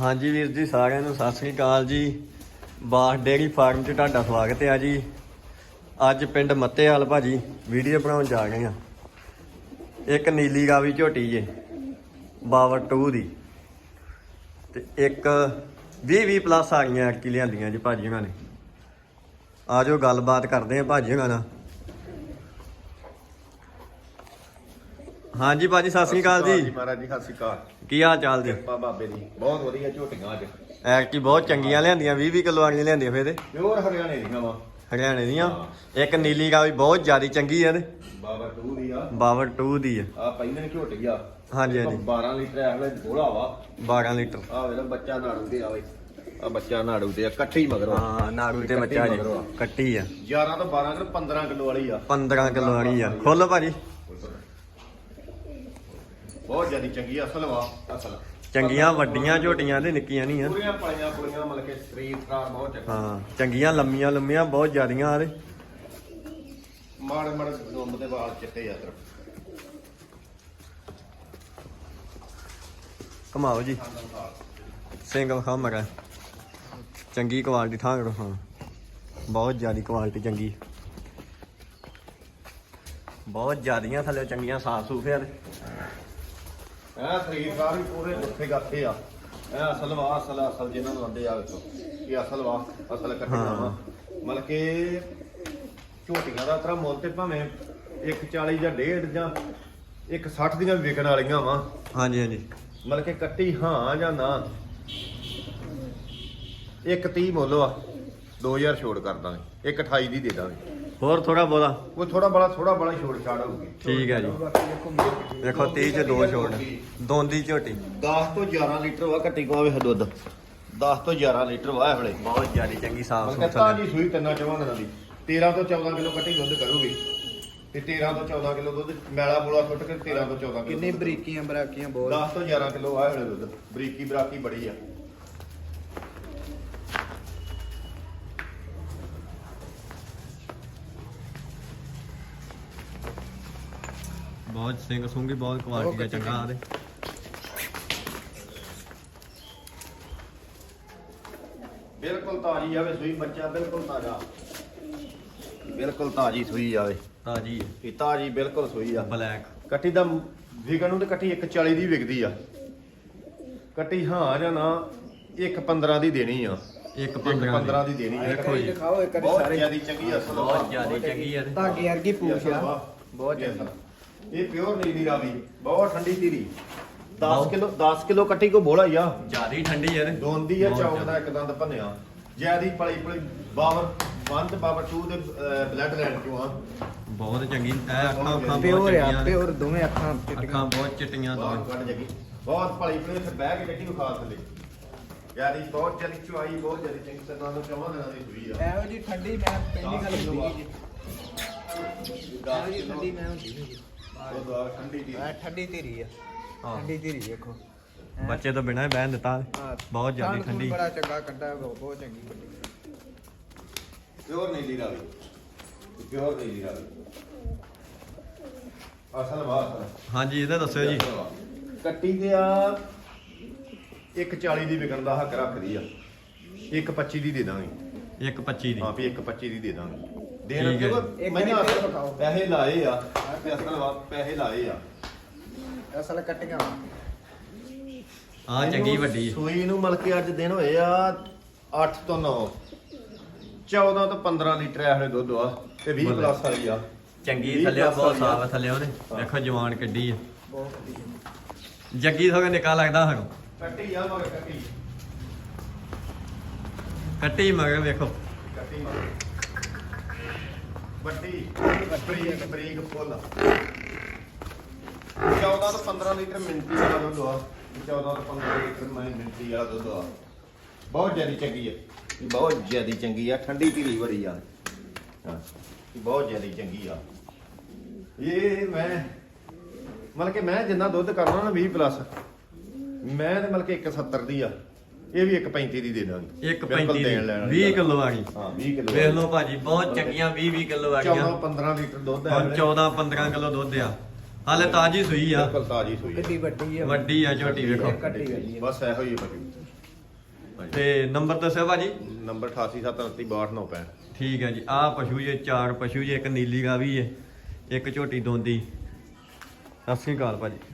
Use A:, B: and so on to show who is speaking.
A: ਹਾਂਜੀ ਵੀਰ ਜੀ, ਸਾਰਿਆਂ ਨੂੰ ਸਤਿ ਸ੍ਰੀ ਅਕਾਲ ਜੀ। ਬਾਸ ਡੇਅਰੀ ਫਾਰਮ 'ਚ ਤੁਹਾਡਾ ਸਵਾਗਤ ਹੈ ਜੀ। ਅੱਜ ਪਿੰਡ ਮੱਤੇਵਾਲ ਭਾਜੀ ਵੀਡੀਓ ਬਣਾਉਣ ਜਾ ਰਹੇ ਹਾਂ। ਇੱਕ ਨੀਲੀ ਗਾਵੀ ਝੋਟੀ ਜੇ, ਬਾਵਰ 2 ਦੀ। ਤੇ ਇੱਕ 20 20 ਪਲੱਸ ਆ ਗਈਆਂ ਐਰਕੀ ਲਿਆਂਦੀਆਂ ਜੀ ਭਾਜੀ ਉਹਨਾਂ ਨੇ। ਆਜੋ ਗੱਲਬਾਤ ਕਰਦੇ ਆ ਭਾਜੀ ਉਹਨਾਂ ਨਾਲ। ਹਾਂਜੀ ਭਾਜੀ ਸਤਿ ਸ੍ਰੀ ਅਕਾਲ ਜੀ।
B: ਮਹਾਰਾਜ ਜੀ ਸਤਿ ਸ਼੍ਰੀ ਅਕਾਲ।
A: ਕੀ ਹਾਲ ਚਾਲ ਜੀ?
B: ਕਿਰਪਾ ਬਾਬੇ ਦੀ ਬਹੁਤ ਵਧੀਆ ਝੋਟੀਆਂ ਅੱਜ।
A: ਐਰਕੀ ਬਹੁਤ ਚੰਗੀਆਂ ਲਿਆਂਦੀਆਂ 20 20 ਕਿਲੋ ਵਾਲੀਆਂ ਲਿਆਂਦੀਆਂ ਫੇਰ ਤੇ
B: ਪਿਓਰ ਹਰਿਆਣੇ ਦੀਆਂ ਵਾ।
A: ਹਰਿਆਣੇ ਦੀਆਂ? ਇੱਕ ਨੀਲੀ ਗਾਵੀ ਬਹੁਤ ਜ਼ਿਆਦੀ ਚੰਗੀ ਆ ਤੇ।
B: ਬਾਬਾ ਟੂ ਦੀ ਆ।
A: ਬਾਵਰ 2 ਦੀ ਆ।
B: ਆ ਪਹਿਲਾਂ ਝੋਟੀ ਆ।
A: ਹਾਂਜੀ ਹਾਂਜੀ।
B: 12 ਲੀਟਰ ਐ ਵੇਲੇ ਗੋਲਾ ਵਾ।
A: 12 ਲੀਟਰ।
B: ਆ ਵੇਲੇ ਬੱਚਾ ਨਾੜੂ ਤੇ ਆਵੇ ਆ ਬੱਚਾ ਨਾੜੂ ਤੇ ਕੱਟੀ ਮਗਰੋਂ।
A: ਹਾਂ ਨਾੜੂ ਤੇ ਬੱਚਾ ਜੀ। ਕੱਟੀ ਆ।
B: 11 ਤੋਂ 12 ਕਰ 15 ਕਿਲੋ ਵਾਲੀ ਆ।
A: 15 ਕਿਲੋ ਵਾਲੀ ਆ। ਖੁੱਲ ਭਾਜੀ।
B: ਬਹੁਤ ਜਿਆਦੀ ਚੰਗੀ ਆ, ਅਸਲ ਵਾ ਅਸਲ।
A: ਚੰਗੀਆਂ ਵੱਡੀਆਂ ਝੋਟੀਆਂ ਤੇ ਨਿੱਕੀਆਂ ਨਹੀਂ ਆ।
B: ਪੂਰੀਆਂ ਪਾਈਆਂ ਪੁਲੀਆਂ ਮਤਲਬ ਕਿ ਸਰੀਰ ਫਰਾਰ ਬਹੁਤ ਚੰਗਾ।
A: ਹਾਂ ਚੰਗੀਆਂ ਲੰਮੀਆਂ ਲੰਮੀਆਂ ਬਹੁਤ ਜ਼ਿਆਦੀਆਂ ਆ ਤੇ
B: ਮਾੜੇ ਮਾੜੇ ਦੁੰਬ ਦੇ ਵਾਲ ਚਿੱਟੇ ਆ ਤਰ
A: ਕਮਾਓ ਜੀ। ਸਿੰਗਲ ਖਾਮਰ ਚੰਗੀ ਕੁਆਲਿਟੀ ਥਾਂ ਕਰੋ ਹਾਂ। ਬਹੁਤ ਜ਼ਿਆਦੀ ਕੁਆਲਿਟੀ ਚੰਗੀ। ਬਹੁਤ ਜ਼ਿਆਦੀਆਂ ਥੱਲੇ ਚੰਗੀਆਂ ਸਾਫ਼ ਸੂਫ ਆ ਤੇ।
B: ਐ ਫਰਾਰ ਵੀ ਪੂਰੇ ਗੁੱਥੇ ਗੱਥੇ ਆ। ਐ ਅਸਲ ਵਾ ਅਸਲ ਅਸਲ ਜਿਹਨਾਂ ਨੂੰ ਆਂਦੇ ਆ ਵੇਖੋ ਇਹ ਅਸਲ ਵਾ ਅਸਲ ਕੱਟੀਆਂ ਵਾ ਮਤਲਬ ਕਿ ਝੋਟੀਆਂ ਦਾ ਤਰਾ ਮੁੱਲ ਤੇ ਭਾਵੇਂ 140 ਜਾਂ 1.5 ਜਾਂ 160 ਦੀਆਂ ਵੀ ਵਿਕਣ ਵਾਲੀਆਂ ਵਾ।
A: ਹਾਂਜੀ ਹਾਂਜੀ।
B: ਮਤਲਬ ਕਿ ਕੱਟੀ ਹਾਂ ਜਾਂ ਨਾ 130 ਮੁੱਲ ਆ 2000 ਛੋੜ ਕਰ ਦਾਂਗੇ। 128 ਦੀ ਦੇ ਦਾਂਗੇ।
A: ਹੋਰ ਥੋੜਾ ਬੋਲਾ
B: ਉਹ ਥੋੜਾ ਬੜਾ ਥੋੜਾ ਬੜਾ ਛੋੜ ਛਾੜ ਹੋਊਗੀ।
A: ਠੀਕ ਹੈ ਜੀ। ਦੇਖੋ 30 ਚ ਦੋ ਛੋੜ ਦੋਂਦੀ ਝੋਟੀ।
B: 10 ਤੋਂ 11 ਲੀਟਰ ਵਾ ਕੱਟੀ ਕੋਵੇ ਦੁੱਧ 10 ਤੋਂ 11 ਲੀਟਰ ਵਾ ਇਹ ਵੇਲੇ
A: ਬਹੁਤ ਜ਼ਿਆਦੀ ਚੰਗੀ ਸਾਫ਼ ਸੁਥਰੀ
B: ਤਾਜੀ ਸੂਈ ਤਿੰਨਾਂ ਚਵਾਂ ਦਿਨਾਂ ਦੀ। 13 ਤੋਂ 14 ਕਿਲੋ ਕੱਟੀ ਦੁੱਧ ਕਰੂਗੀ। ਤੇ 13 ਤੋਂ 14 ਕਿਲੋ ਦੁੱਧ ਮੈਲਾ ਮੂਲਾ ਸੁੱਟ ਕੇ 13 ਤੋਂ 14 ਕਿਲੋ
C: ਕਿੰਨੀ ਬਰੀਕੀਆਂ ਬਰਾਕੀਆਂ ਬਹੁਤ।
B: 10 ਤੋਂ 11 ਕਿਲੋ ਆ ਹਲੇ ਦੁੱਧ। ਬਰੀਕੀ ਬਰਾਕੀ ਬੜੀ ਆ।
A: ਬਹੁਤ ਸਿੰਘ ਸੁੰਗੀ ਬਹੁਤ ਕੁਆਲਿਟੀ ਦਾ ਚੰਗਾ ਆ ਤੇ
B: ਬਿਲਕੁਲ ਤਾਜੀ ਆਵੇ ਸੂਈ ਬੱਚਾ ਬਿਲਕੁਲ ਤਾਜ਼ਾ। ਬਿਲਕੁਲ ਤਾਜੀ ਸੂਈ ਆਵੇ।
A: ਤਾਜੀ
B: ਇਹ ਤਾਜੀ ਬਿਲਕੁਲ ਸੂਈ ਆ।
A: ਬਲੈਕ
B: ਕੱਟੀ ਦਾ ਵਿਕਣ ਨੂੰ ਤੇ ਕੱਟੀ 140 ਦੀ ਵਿਕਦੀ ਆ। ਕੱਟੀ ਹਾਂ ਜਾਂ ਨਾ 115 ਦੀ ਦੇਣੀ ਆ।
A: ਇੱਕ
B: 15
A: 15
B: ਦੀ। ਦੇਣੀ ਆ।
A: ਦੇਖੋ ਜੀ।
C: ਦਿਖਾਓ ਇੱਕ ਵਾਰੀ
B: ਬਹੁਤ
C: ਸਾਰੇ
B: ਜਿਆਦੀ ਚੰਗੀ ਅਸਲ
A: ਬਹੁਤ ਜ਼ਿਆਦੀ ਚੰਗੀ ਆ। ਤੇ
C: ਧਾਗੇ ਵਰਗੀ ਪੂਛ ਆ।
B: ਬਹੁਤ ਜ਼ਿਆਦਾ ਇਹ ਪਿਓਰ ਨੀਲੀ ਰਾਵੀ ਬਹੁਤ ਠੰਡੀ ਧੀਰੀ 10 ਕਿਲੋ 10 ਕਿਲੋ ਕੱਟੀ ਕੋ ਬੋਲਾ ਹੀ ਆ।
A: ਜ਼ਿਆਦੀ ਠੰਡੀ ਆ ਤੇ
B: ਦੋਂਦੀ ਆ ਚੌਕ। ਦਾ ਇੱਕ ਦੰਦ ਭੰਨਿਆ। ਜਿਆਦੀ ਪਲੀ ਪਲੀ ਬਾਵਰ 1 ਤੇ ਬਾਵਰ 2 ਦੇ ਬਲੱਡ ਲਾਈਨ ਚੋਂ ਆ।
A: ਬਹੁਤ ਚੰਗੀ। ਐ ਅੱਖਾਂ ਅੱਖਾਂ
C: ਪਿਓਰ ਆ
A: ਨੇ।
C: ਪਿਓਰ ਦੋਵੇਂ ਅੱਖਾਂ ਚਿੱਟੀਆਂ।
A: ਅੱਖਾਂ ਬਹੁਤ ਚਿੱਟੀਆਂ ਦੋਵੇਂ।
B: ਕੱਢ ਜਗੀ। ਬਹੁਤ ਪਲੀ ਪਲੀ ਤੇ ਬਹਿ ਕੇ ਕੱਟੀ ਵਿਖਾ ਥੱਲੇ। ਯਾਰੀ ਬਹੁਤ ਜਲੀ ਚੁਆਈ ਬਹੁਤ ਜਲੀ ਚੰਗੀ ਤਰ੍ਹਾਂ ਨਾਲ ਚਵਾਂ ਦਿਨਾਂ ਦੀ ਹੋਈ ਆ।
C: ਇਹੋ ਜੀ ਠੰਡੀ ਮੈਂ ਪਹਿਲੀ ਗੱਲ ਹੁੰਦੀ ਜੀ ਠੰਡੀ ਮੈਂ ਹੁੰਦੀ ਨਹੀਂ ਜੀ
B: ਉਹ ਦੁਆ ਠੰਡੀ ਦੀ
C: ਆ ਠੰਡੀ ਧੀਰੀ ਆ।
A: ਹਾਂ।
C: ਠੰਡੀ ਧੀਰੀ ਦੇਖੋ ਐਂ
A: ਬੱਚੇ ਤੋਂ ਬਿਨਾਂ ਹੀ ਬਹਿਣ ਦਿੱਤਾ।
C: ਹਾਂ,
A: ਬਹੁਤ ਜ਼ਿਆਦੀ ਠੰਡੀ
C: ਬੜਾ ਚੰਗਾ ਕੱਢਾ ਬਹੁਤ ਬਹੁਤ ਚੰਗੀ ਕੱਢੀ
B: ਪਿਓਰ ਨੀਲੀ ਰਾਵੀ। ਪਿਓਰ ਨੀਲੀ ਰਾਵੀ। ਅਸਲ ਵਾ ਅਸਲ।
A: ਹਾਂਜੀ ਇਹਦਾ ਦੱਸਿਓ ਜੀ।
B: ਕੱਟੀ ਤੇ ਆ 140 ਦੀ ਵਿਕਣ ਦਾ ਹੱਕ ਰੱਖਦੀ ਆ। 125 ਦੀ ਦੇ ਦਾਂਗੇ।
A: ਇੱਕ 25 ਦੀ।
B: ਹਾਂ ਵੀ 125 ਦੀ ਦੇ ਦਾਂਗੇ। ਦੇਣ
A: ਠੀਕ ਹੈ
B: ਕਿਉਂਕਿ
C: ਇੱਕ ਫੇਰ ਵਿਖਾਓ।
B: ਪੈਸੇ ਲਾਏ ਆ। ਤੇ ਅਸਲ ਵਾ ਪੈਸੇ ਲਾਏ ਆ।
C: ਅਸਲ ਕੱਟੀਆਂ ਵਾ।
A: ਆ ਚੰਗੀ ਵੱਡੀ ਆ।
B: ਸੂਈ ਨੂੰ ਮਲ ਕੇ ਅੱਜ ਦਿਨ ਹੋਏ ਆ 8 ਤੋਂ 9 14 ਤੋਂ 15 ਲੀਟਰ ਐ ਹਲੇ ਦੁੱਧ ਆ ਤੇ 20
A: ਮਤਲਬ।
B: ਪਲੱਸ ਵਾਲੀ ਆ।
A: ਚੰਗੀ
B: ਵੀਹ
A: ਥੱਲੇ
B: plus
A: ਬਹੁਤ
B: ਵਾਲੀ ਆ।
A: ਸਾਫ਼ ਆ ਥੱਲੇ ਉਹਨੇ ਦੇਖੋ ਜਵਾਨ ਕਿੱਡੀ ਆ।
C: ਬਹੁਤ ਵਧੀਆ।
A: ਜੱਗੀ ਸਗੋਂ ਨਿਕਾ ਲੱਗਦਾ ਹਗੋ
B: ਕੱਟੀ ਆ ਮਗਰ ਕੱਟੀ।
A: ਕੱਟੀ ਮਗਰ ਵੇਖੋ।
B: ਕੱਟੀ ਮਗਰ। ਵੱਡੀ ਬਰੀਕ ਬਰੀਕ ਫੁੱਲ। 14 ਤੋਂ 15 ਲੀਟਰ ਮਿੰਟੀ ਵਾਲਾ ਦੁੱਧ ਆ। 14 ਤੋਂ 15 ਲੀਟਰ ਮੈਂ ਮਿੰਟੀ ਵਾਲਾ ਦੁੱਧ ਆ। ਬਹੁਤ ਜ਼ਿਆਦਾ ਚੰਗੀ ਆ। ਬਹੁਤ ਜ਼ਿਆਦਾ ਚੰਗੀ ਆ। ਠੰਡੀ ਧੀਰੀ ਵਰੀ ਆ। ਹਾਂ ਬਹੁਤ ਜ਼ਿਆਦਾ ਚੰਗੀ ਆ। ਇਹ ਮੈਂ, ਮਤਲਬ ਕਿ ਮੈਂ ਜਿੰਨਾ ਦੁੱਧ ਕਰਨਾ ਨਾ 20 ਪਲੱਸ ਮੈਂ ਤੇ ਮਤਲਬ ਕਿ 170 ਦੀ ਆ। ਇਹ ਵੀ 135 ਦੀ ਦੇ ਦਾਂਗੇ
A: ਇੱਕ
B: ਬਿਲਕੁਲ
A: 35 ਦੀ
B: ਦੇਣ ਲੈਣ ਵਾਲੀ
A: 20
B: ਗੱਲ।
A: ਕਿਲੋ ਆ ਗਈ।
B: ਹਾਂ 20 ਕਿਲੋ
A: ਵੇਖ ਲਓ ਭਾਜੀ ਬਹੁਤ ਚੰਗੀਆਂ 20 20 ਕਿਲੋ ਆ ਗਈਆਂ।
B: 14 15 ਲੀਟਰ ਦੁੱਧ ਹੈ
A: ਹੁਣ 14 15 ਕਿਲੋ ਦੁੱਧ ਆ। ਹਾਲੇ ਤਾਜੀ ਸੂਈ ਆ।
B: ਬਿਲਕੁਲ ਤਾਜੀ ਸੂਈ
C: ਕਿੱਡੀ ਵੱਡੀ ਆ।
A: ਵੱਡੀ ਆ ਝੋਟੀ ਵੇਖੋ।
C: ਕੱਟੀ ਗਈ ਆ।
B: ਬਸ ਇਹੋ ਹੀ ਬਣੀ
A: ਤੇ ਨੰਬਰ ਦੱਸਿਓ ਭਾਜੀ।
B: ਨੰਬਰ 8873628965
A: ਠੀਕ ਹੈ ਜੀ। ਆਹ ਪਸ਼ੂ ਜੇ ਚਾਰ ਪਸ਼ੂ ਜੇ ਇੱਕ ਨੀਲੀ ਗਾਵੀ ਹੈ ਇੱਕ ਝੋਟੀ ਦੋਂਦੀ। ਸਤਿ ਸ੍ਰੀ ਅਕਾਲ ਭਾਜੀ।